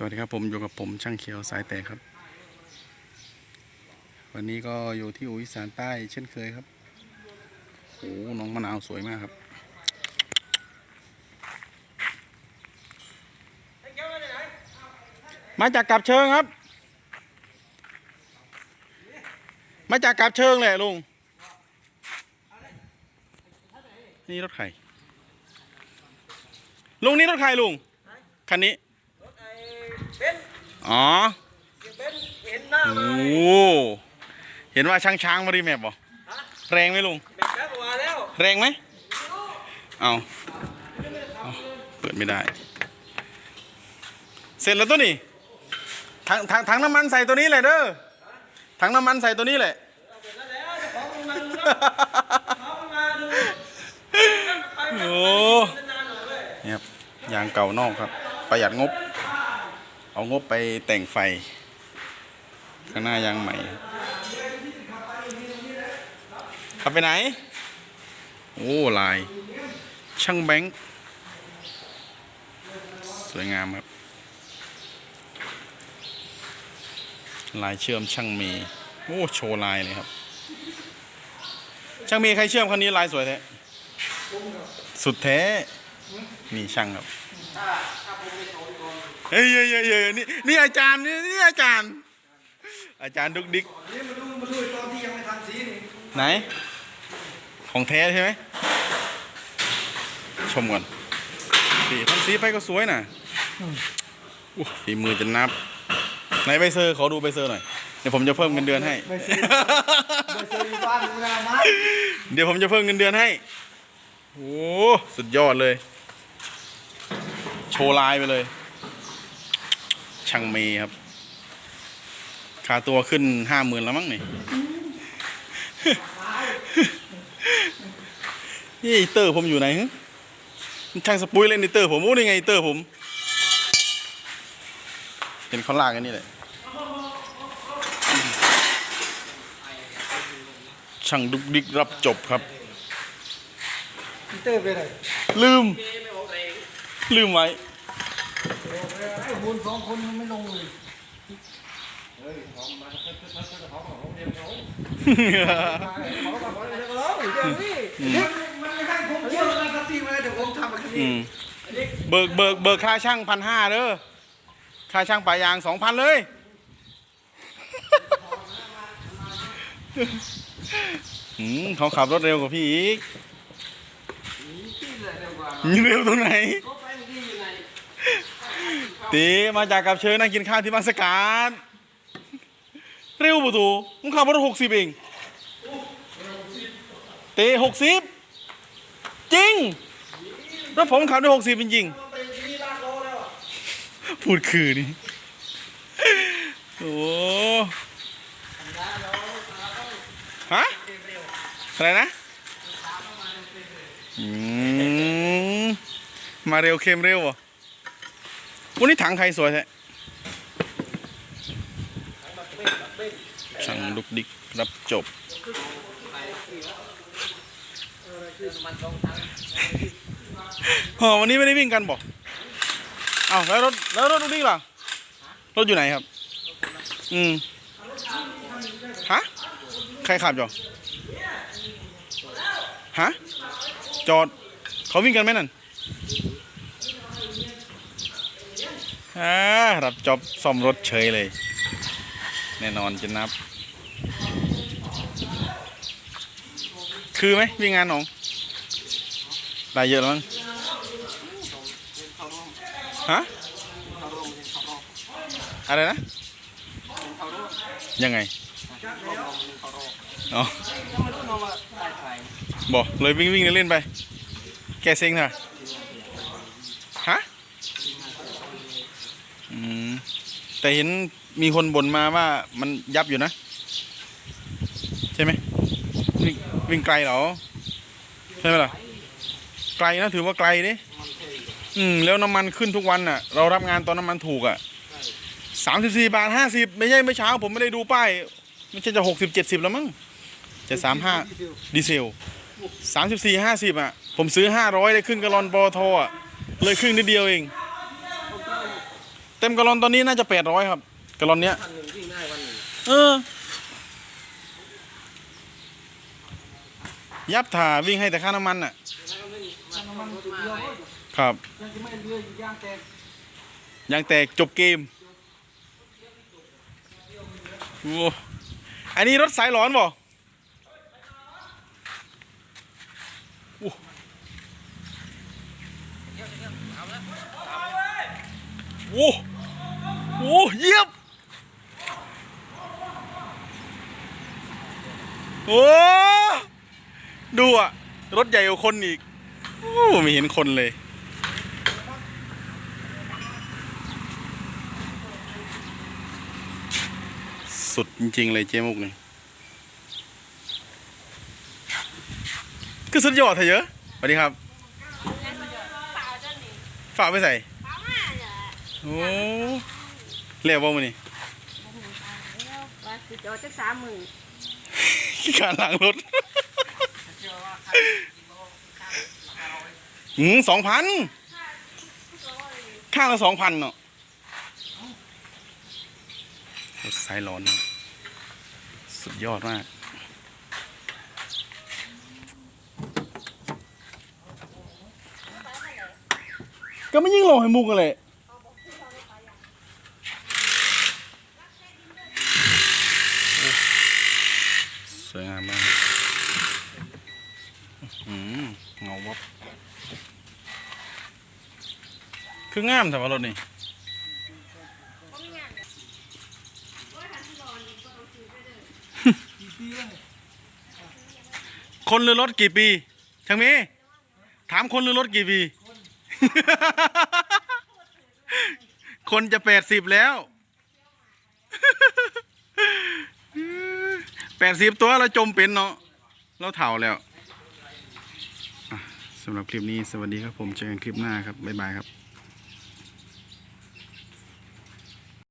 สวัสดีครับผมอยู่กับผมช่างเขียวสายแตกครับ วันนี้ก็อยู่ที่อุยสานใต้เช่นเคยครับโอ้น้องมะนาวสวยมากครับมาจากกับเชิงครับ มาจากกับเชิงแหละลุงนี่รถใครลุงนี่รถใครลุงคันนี้ อ๋อเบนซ์เห็นหน้าโอ้มาโหเห็นว่าช้างช้างๆมารีแมปบ่ฮะแรงไหมลุง แบบแป๊บมาแล้วแรงไหม เอาเอาเปิดไม่ได้ เสร็จแล้วตัวนี้ถังถังถังน้ำมันใส่ตัวนี้แหละเด้อถังน้ำมันใส่ตัวนี้แหละเสร็จแล้วแล้วเดี๋ยวของมึงมาดูนะของมึงมาดูไปโอ้ นานๆหน่อยเว้ยนี่ครับยางเก่านอกครับ ประหยัดงบ เอางบไปแต่งไฟ ข้างหน้ายางใหม่ ขับไปไหน โอ้ลาย ช่างแบงค์ สวยงามครับ ลายเชื่อมช่างมย์โอ้ โชว์ลายเลยครับ ช่างมย์ใครเชื่อมคันนี้ลายสวยแท้สุดแท้ นี่ช่างครับ เฮ้ยเฮ้ยเฮ้ยนี่นี่อาจารย์นี่นี่อาจารย์ อาจารย์ดุกดิกนี่มาดูมาดูตอนที่ยังไม่ทำสีนี่ไหน ของแท้ใช่ไหมชมก่อนสีทำสีไปก็สวยนะอู้ฝีมือจะนับไหนใบเซอร์ขอดูใบเซอร์หน่อยเดี๋ยวผมจะเพิ่มเงินเดือนให้ไปซื้อบ้านมึงนะมาเดี๋ยวผมจะเพิ่มเงินเดือนให้โอ้สุดยอดเลย โชว์ลายไปเลย ช่างเมย์ครับค่าตัวขึ้นห้าหมื่นแล้วมั้งนี่นี่ไอ้เตอร์ผมอยู่ไหนฮะมันช่างสปุยเล่นไอเตอร์ผมโอ้นี่ไงไอ้เตอร์ผม เห็นเขาลากกันนี่แหละช่างดุกดิกรับจบครับเตอร์ไปไหนลืม ลืมไว้ไอ้ บุญสองคนมันไม่ลงเลยเขาบอกว่าเดี๋ยวเราเดี๋ยวนี่มันไม่ให้ผมเชื่อนะสติมาเดี๋ยวผมทำแบบนี้เบิกเบิกเบิกค่าช่างพันห้าเด้อค่าช่างปลายยางสองพันเลยเขาขับรถเร็วกว่าพี่อีกที่เร็วตรงไหน ตีมาจากกับเชิญนั่งกินข้าวที่บาสกาดเร็วประตูมึงขับรถหกสิบเองตีหกสิบจริงรถผมขับได้หกสิบจริงๆไปที่ลากโลแล้วอะพูดคือนี่โอ้ฮะอะไรนะอืมมาเร็วเค็มเร็วอะ วันนี้ถังใครสวยแท้ช่างลุกดิกรับจบ อ๋อ วันนี้ไม่ได้วิ่งกันบอกเอาแล้วรถแล้วรถลูกนี่ล่ะ รถอยู่ไหนครับ อืม ฮะ ใครขับจอฮะ จอด เขาวิ่งกันไหมนั่น อ่ารับจอบซ่อมรถเฉยเลย แน่นอนจะนับ คือไหมวิ่งานหนองได้เยอะแล้วมั้งฮะอะไรนะ ยังไงอ๋อบอกเลยวิ่งวิ่งเล่นไป แกเซ็งเถอะฮะ อืมแต่เห็นมีคนบ่นมาว่ามันยับอยู่นะ ใช่ไหมวิ่งวิ่งไกลเหรอ ใช่ไหมล่ะ ไกลนะถือว่าไกลดิอืมแล้วน้ำมันขึ้นทุกวันน่ะ เรารับงานตอนน้ำมันถูกอะสามสิบสี่บาทห้าสิบไม่ใช่เมื่อเช้า ผมไม่ได้ดูป้ายไม่ใช่จะหกสิบเจ็ดสิบแล้วมั้งจะสามห้าดีเซลสามสิบสี่ห้าสิบอะ ผมซื้อห้าร้อยได้ครึ่งกะลอนปอทอะ เลยครึ่งนิดเดียวเอง เต็มกะลอนตอนนี้น่าจะแปดร้อยครับกะลอนเนี้ยพันหนึ่งวิ่งได้วันหนึ่งเออ ยับถ่าวิ่งให้แต่ค่าน้ำมันอะ แล้วก็ไม่มีมันมันรถมาเลย ครับ ยังจะไม่เรือยางแตกยางแตกจบเกมโอ้อันนี้รถสายหลอนบ่โอ้ โอ้โอ้เยียบโอ้ดูอะรถใหญ่กว่าคนอีกโอ้ไม่เห็นคนเลย สุดจริง ๆ เลยเจ๊มุกนี่คือสุดยอดเถอะเยอะสวัสดีครับ ฝากไปใส่ โอ้เรียกว่ามันนี่ว่าสิจอจะสามหมื่นการล้างรถอืมสองพันข้างละสองพันเนาะรถสายร้อนนะสุดยอดมากก็ไม่ยิ่งโลให้มุกกันเลยสวย งามมากอืมเงาวับคืองามแต่ว่ารถนี่คนหรือรถกี่ปีช่างมีถามคนหรือรถกี่ปี คนจะแปดสิบแล้ว แปดสิบตัวเราจมเป็นเนาะเราเถ่าแล้วสำหรับคลิปนี้สวัสดีครับผมเจอกันคลิปหน้าครับ บ๊ายบายครับ